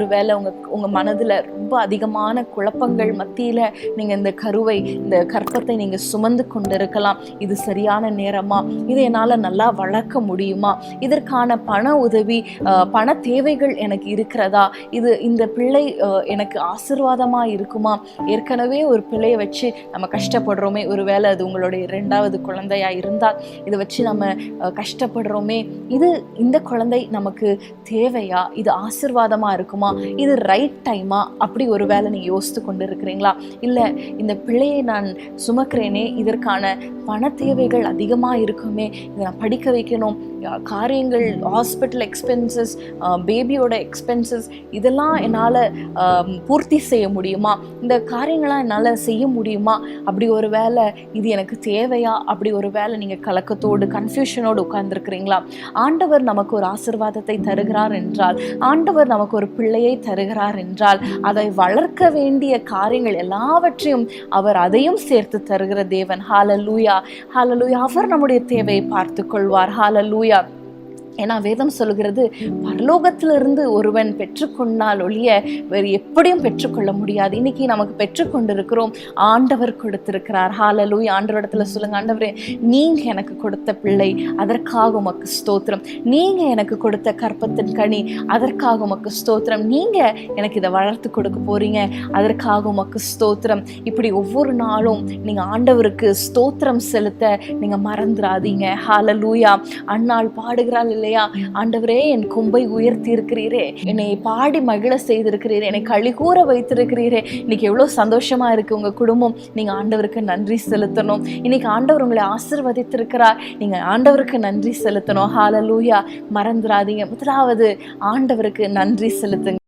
ஒருவேளை உங்க உங்க மனதுல ரொம்ப அதிகமான குழப்பங்கள் மத்தியில நீங்க இந்த கருவை இந்த கற்பத்தை நீங்க சுமந்து கொண்டு இருக்கலாம் இது சரியான நேரமா? இதை என்னால நல்லா வளர்க்க முடியுமா? இதற்கான பண உதவி பண தேவைகள் எனக்கு இருக்கிறதா? இது இந்த பிள்ளை எனக்கு ஆசிர்வாதமா இருக்குமா? ஏற்கனவே ஒரு பிள்ளையை வச்சு நம்ம கஷ்டப்படுறோமே. ஒருவேளை அது உங்களுடைய இரண்டாவது குழந்தையா இருந்தால் இதை வச்சு நம்ம கஷ்டப்படுறோமே. இது இந்த குழந்தை நமக்கு தேவையா? இது ஆசிர்வாதமா இருக்குமா? இது ரைட் டைமா அப்படி ஒரு வேளை நீ யோசித்து கொண்டு இருக்கிறீங்களா இல்லை இந்த பிள்ளையை நான் சுமக்கிறேனே இதற்கான பண தேவைகள் அதிகமாக இருக்குமே இதை நான் படிக்க வைக்கணும் காரியங்கள் ஹாஸ்பிட்டல் எக்ஸ்பென்சஸ் பேபியோட எக்ஸ்பென்சஸ் இதெல்லாம் என்னால் பூர்த்தி செய்ய முடியுமா? இந்த காரியங்களாம் என்னால் செய்ய முடியுமா? அப்படி ஒரு வேலை இது எனக்கு தேவையா? அப்படி ஒரு வேளை நீங்கள் கலக்கத்தோடு கன்ஃபியூஷனோடு உட்கார்ந்துருக்கிறீங்களா? ஆண்டவர் நமக்கு ஒரு ஆசிர்வாதத்தை தருகிறார் என்றால் ஆண்டவர் நமக்கு ஒரு பிள்ளை பிள்ளையை தருகிறார் என்றால் அதை வளர்க்க வேண்டிய காரியங்கள் எல்லாவற்றையும் அவர் அதையும் சேர்த்து தருகிற தேவன். ஹாலலூயா ஹாலலூயா அவர் நம்முடைய தேவையை பார்த்து கொள்வார் ஹாலலூயா ஏன்னா வேதம் சொல்கிறது பரலோகத்திலிருந்து ஒருவன் பெற்றுக்கொண்டால் ஒழிய வேறு எப்படியும் பெற்றுக்கொள்ள முடியாது. இன்னைக்கு நமக்கு பெற்றுக்கொண்டிருக்கிறோம். ஆண்டவர் கொடுத்திருக்கிறார். ஹாலலூய் ஆண்டவரிடத்துல சொல்லுங்க. ஆண்டவரே நீங்க எனக்கு கொடுத்த பிள்ளை அதற்காக உமக்கு ஸ்தோத்திரம். நீங்க எனக்கு கொடுத்த கற்பத்தின் கனி அதற்காக உமக்கு ஸ்தோத்திரம். நீங்க எனக்கு இதை வளர்த்து கொடுக்க போறீங்க அதற்காக உமக்கு ஸ்தோத்திரம். இப்படி ஒவ்வொரு நாளும் நீங்க ஆண்டவருக்கு ஸ்தோத்திரம் செலுத்த நீங்க மறந்துடாதீங்க ஹாலலூயா அன்னாள் பாடுகிறாள் இல்லையா? ஆண்டவரே என் கொம்பை உயர்த்தி இருக்கிறீரே என்னை பாடி மகிழ செய்திருக்கிறீரே. என்னை கழிகூற வைத்திருக்கிறீரே. இன்னைக்கு எவ்வளோ சந்தோஷமா இருக்கு உங்க குடும்பம். நீங்க ஆண்டவருக்கு நன்றி செலுத்தணும். இன்னைக்கு ஆண்டவர் உங்களை ஆசிர்வதித்திருக்கிறார். நீங்க ஆண்டவருக்கு நன்றி செலுத்தணும். ஹாலலூயா மறந்துடாதீங்க. முதலாவது ஆண்டவருக்கு நன்றி செலுத்துங்க.